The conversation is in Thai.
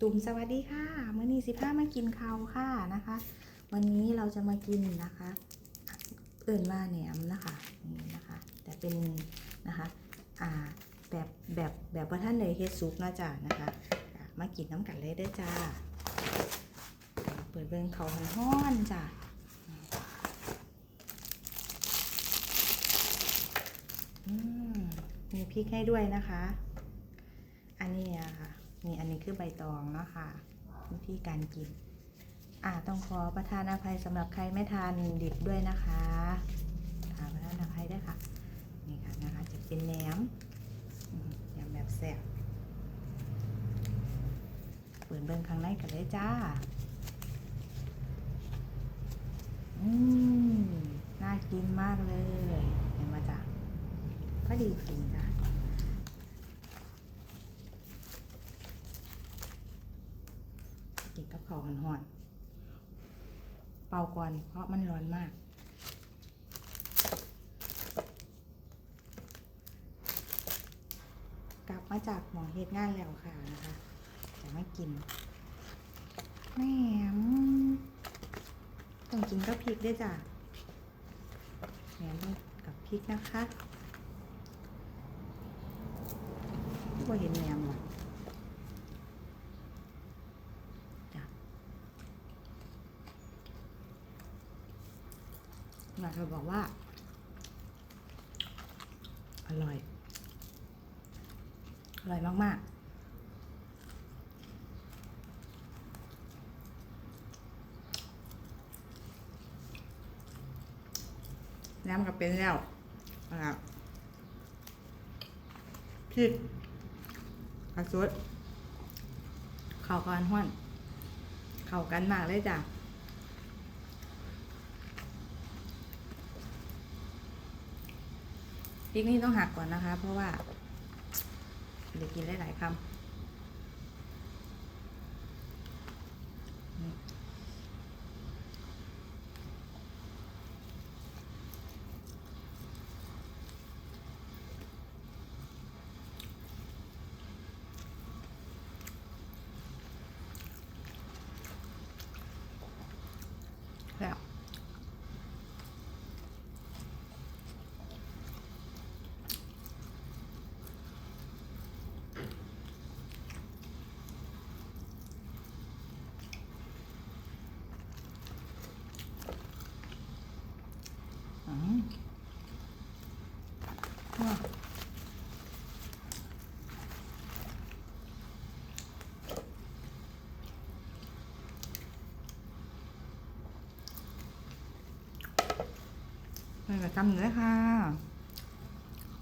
ตุ่มสวัสดีค่ะมื่อนี้สิพามากินข้าวค่ะนะคะ วันนี้เราจะมากินนะคะเอื่นว่าแหนมนะคะนี่นะคะ แต่เป็นนะคะอ่าแบบแบบแบบว่าท่านใดเฮ็ดซุปนะจ้ะนะคะมากินน้ำกันเลยเด้อจ้าเปิดเบิ่งเขาวห้อนจ้ะอืมมีพริกให้ด้วยนะคะ นี่อันนี้คือใบตองเนาะค่ะ วิธีการกิน อ่าต้องขอประทานอภัยสำหรับใครไม่ทานดิบด้วยนะคะอ่าประทานอภัยด้วยค่ะ นี่ค่ะนะคะจะเป็นแหนมอืมแหนมแบบแซ่บเปิดเบิ้งข้งในกันเลยจ้า อืม น่ากินมากเลย เห็นไหมจ้ะก็ดีจริงจ้ะ กินกับข้าห่อนๆเป่าก่อนเพราะมันร้อนมาก กลับมาจากหมอเฮ็ดงานแล้วค่ะนะคะจะมากินแหนมต้องกินกับพริกด้วยจ้ะแหนมกับพริกนะคะว่าเห็นแหนมหรอ อยากจะบอกว่า อร่อย อร่อยมากๆน้ำก็เป็นแล้วนะครับพริกกระสุดข้ากอนห้วน เข้ากันมากเลยจ้ะ พริกนี่ต้องหักก่อนนะคะ เพราะว่าเดี๋ยวกินได้หลายคำแล้ว ว้าไปกับจำเลยค่ะ